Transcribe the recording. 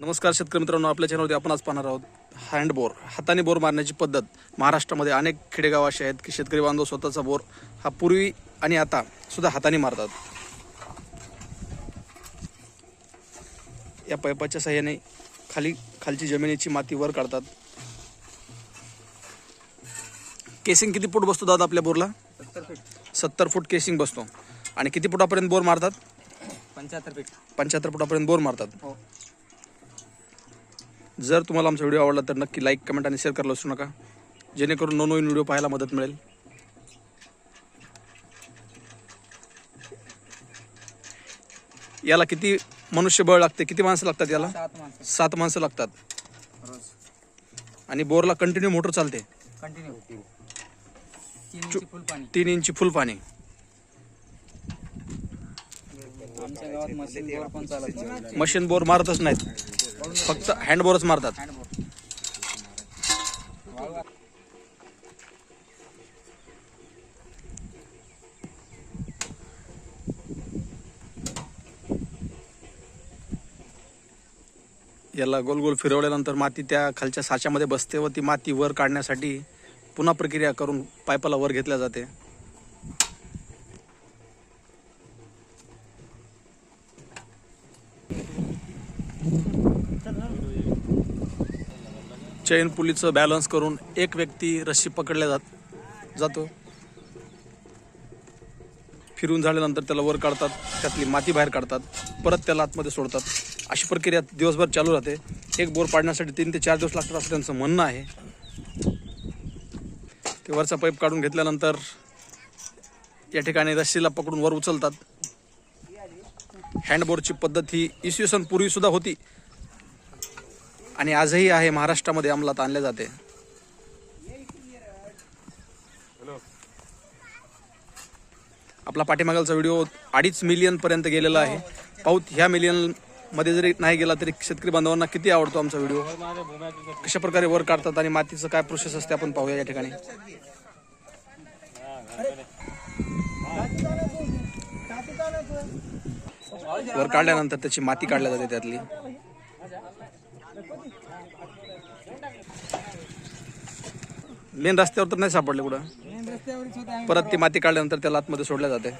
नमस्कार शेतकरी मित्रांनो आपल्या चॅनलवरती आपण आज पाहणार आहोत हँड बोर हाताने बोर मारण्याची पद्धत. महाराष्ट्रामध्ये अनेक खेडेगाव असे आहेत की शेतकरी बांधव स्वतःचा बोर हा पूर्वी आणि आता सुद्धा हाताने मारतात. या पाईपाच्या सहाय्याने खाली खालची जमिनीची माती वर काढतात. केसिंग किती फूट बसतो दादा आपल्या बोरला? सत्तर फीट सत्तर फूट केसिंग बसतो. आणि किती फुटापर्यंत बोर मारतात? पंच्याहत्तर फीट. पंच्याहत्तर फुटापर्यंत बोर मारतात. हो. जर तुम्हाला आमचा व्हिडिओ आवडला तर नक्की लाईक कमेंट आणि शेअर करायला विसरू नका. जेणेकरून नवनवीन व्हिडिओ पाहायला मदत मिळेल. याला किती मनुष्यबळ लागते? किती माणसं लागतात याला? सात माणसं. लागतात. आणि बोरला कंटिन्यू मोटर चालते. कंटिन्यू तीन इंची फुल पाणी. तीन इंची फुल पाणी. आमच्या गावात मशीन बोर पण चालत नाही. मशीन बोर मारतच नाहीत. फक्त हँडबोरच मारतात. याला गोल गोल फिरवल्यानंतर माती त्या खालच्या साच्यामध्ये बसते व ती माती वर काढण्यासाठी पुन्हा प्रक्रिया करून पायपाला वर घेतल्या जाते. चैन पुलीचं बॅलन्स करून एक व्यक्ती रस्सी पकडल्या जात जातो. फिरून झाल्यानंतर त्याला वर काढतात त्यातली माती बाहेर काढतात परत त्याला आतमध्ये सोडतात. अशी प्रक्रिया दिवसभर चालू राहते. एक बोर पाडण्यासाठी तीन ते चार दिवस लागतात असं त्यांचं म्हणणं आहे. ते वरचा पाईप काढून घेतल्यानंतर या ठिकाणी रस्सीला पकडून वर उचलतात. हँडबोरची पद्धत ही इसवी सन पूर्वीसुद्धा होती. आणि आजही आहे महाराष्ट्रामध्ये अंमलात आणल्या जाते. आपला पाठीमागालचा व्हिडिओ अडीच मिलियन पर्यंत गेलेला आहे. पाऊत ह्या मिलियनमध्ये जरी नाही गेला तरी शेतकरी बांधवांना किती आवडतो आमचा व्हिडिओ? कशा प्रकारे वर काढतात आणि मातीचं काय प्रोसेस असते आपण पाहूया या ठिकाणी. वर काढल्यानंतर त्याची माती काढल्या जाते त्यातली. मेन रस्त्यावर तर नाही सापडले कुठं? परत ती माती काढल्यानंतर त्याला आतमध्ये सोडल्या जाते.